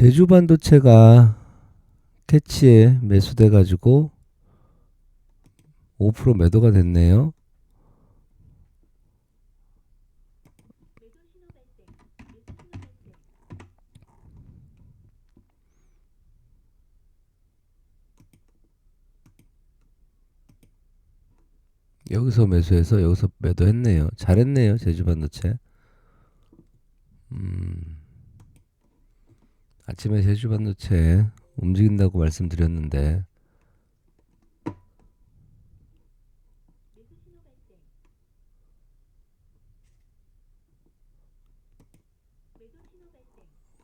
제주 반도체가 캐치에 매수돼 가지고 5% 매도가 됐네요. 여기서 매수해서 여기서 매도했네요. 잘했네요. 제주 반도체. 음. 아침에 제주 반도체 움직인다고 말씀드렸는데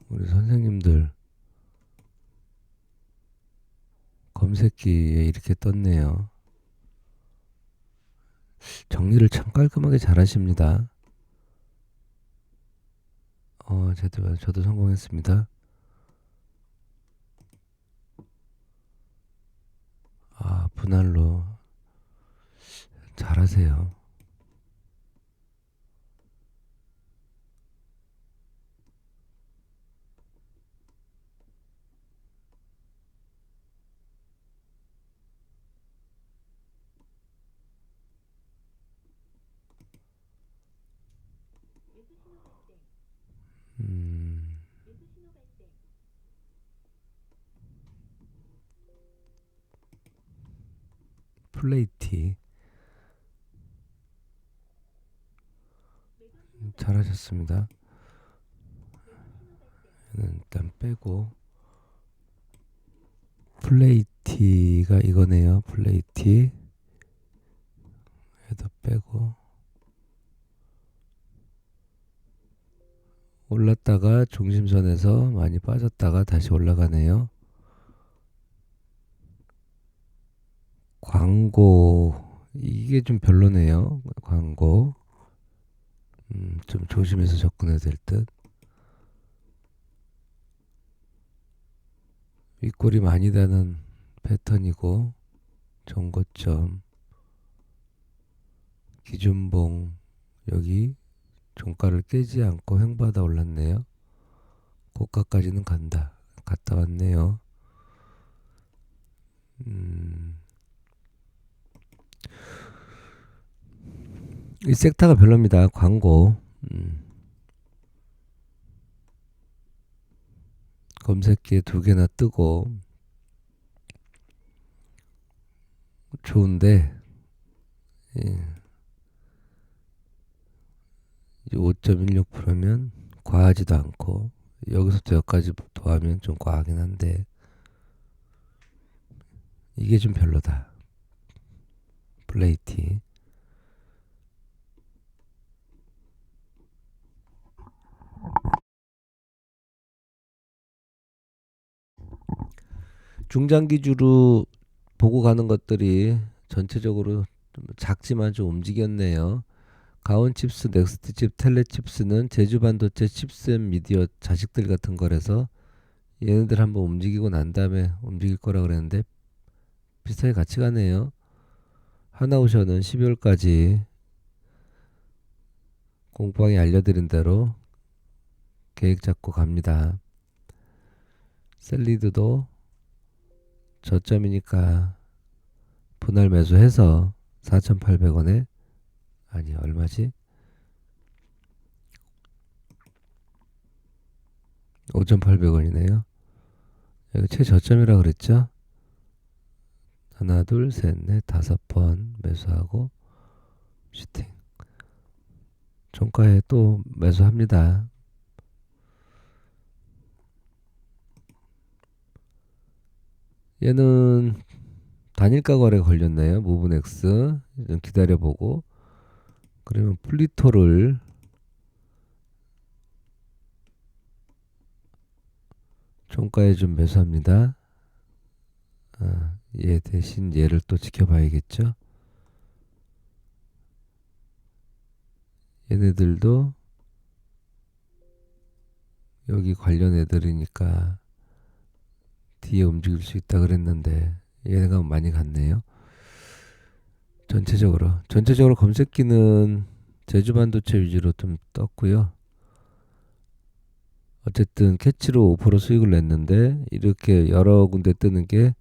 우리 선생님들 검색기에 이렇게 떴네요. 정리를 참 깔끔하게 잘 하십니다. 어, 저도, 저도 성공했습니다. 아, 분할로 잘하세요. 플레이티 음, 잘하셨습니다. 일단 빼고 플레이티가 이거네요. 플레이티 얘도 빼고 올랐다가 중심선에서 많이 빠졌다가 다시 올라가네요. 광고 이게 좀 별로네요. 광고 음, 좀 조심해서 접근해야 될 듯. 윗골이 많이 다는 패턴이고 정고점 기준봉 여기 종가를 깨지 않고 횡받아 올랐네요. 고가까지는 간다. 갔다 왔네요. 음, 이 섹터가 별로입니다. 광고. 음. 검색기에 두 개나 뜨고 좋은데 예. 5.16%면 과하지도 않고 여기서부터 여기까지 더하면 좀 과하긴 한데 이게 좀 별로다. 플레이티. 중장기주로 보고 가는 것들이 전체적으로 좀 작지만 좀 움직였네요. 가온 칩스, 넥스트 칩, 텔레 칩스는 제주 반도체 칩셋 미디어 자식들 같은 거라서 얘네들 한번 움직이고 난 다음에 움직일 거라 그랬는데 비슷하게 같이 가네요. 하나오션은 12월까지 공방에 알려드린 대로 계획 잡고 갑니다. 셀리드도 저점이니까 분할 매수해서 4,800원에 아니 얼마지? 5,800원이네요. 여기 최저점이라 그랬죠? 하나, 둘, 셋, 넷, 다섯 번 매수하고 슈팅. 종가에 또 매수합니다. 얘는 단일가 거래 걸렸네요. 무브넥스. 좀 기다려보고. 그러면 플리토를 종가에 좀 매수합니다. 아, 얘 대신 얘를 또 지켜봐야겠죠. 얘네들도 여기 관련 애들이니까 뒤에 움직일 수 있다 그랬는데 얘네가 많이 갔네요. 전체적으로 전체적으로 검색기는 제주 반도체 위주로 좀 떴고요. 어쨌든 캐치로 5% 수익을 냈는데 이렇게 여러 군데 뜨는 게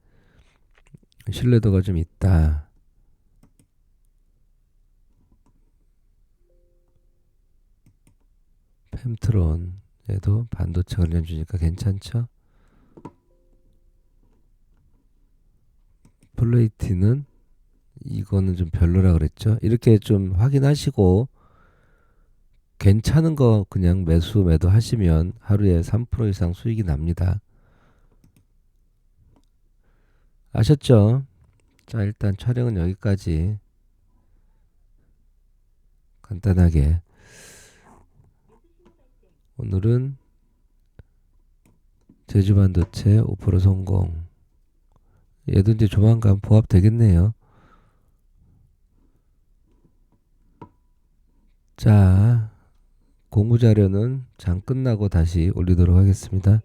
신뢰도가 좀 있다. 펜트론에도 반도체 관련 주니까 괜찮죠? 플레이티는 이거는 좀 별로라 그랬죠. 이렇게 좀 확인하시고 괜찮은 거 그냥 매수 매도 하시면 하루에 3% 이상 수익이 납니다. 아셨죠? 자, 일단 촬영은 여기까지 간단하게 오늘은 제주 반도체 5% 성공 얘도 이제 조만간 보합 되겠네요. 자, 공부 자료는 장 끝나고 다시 올리도록 하겠습니다.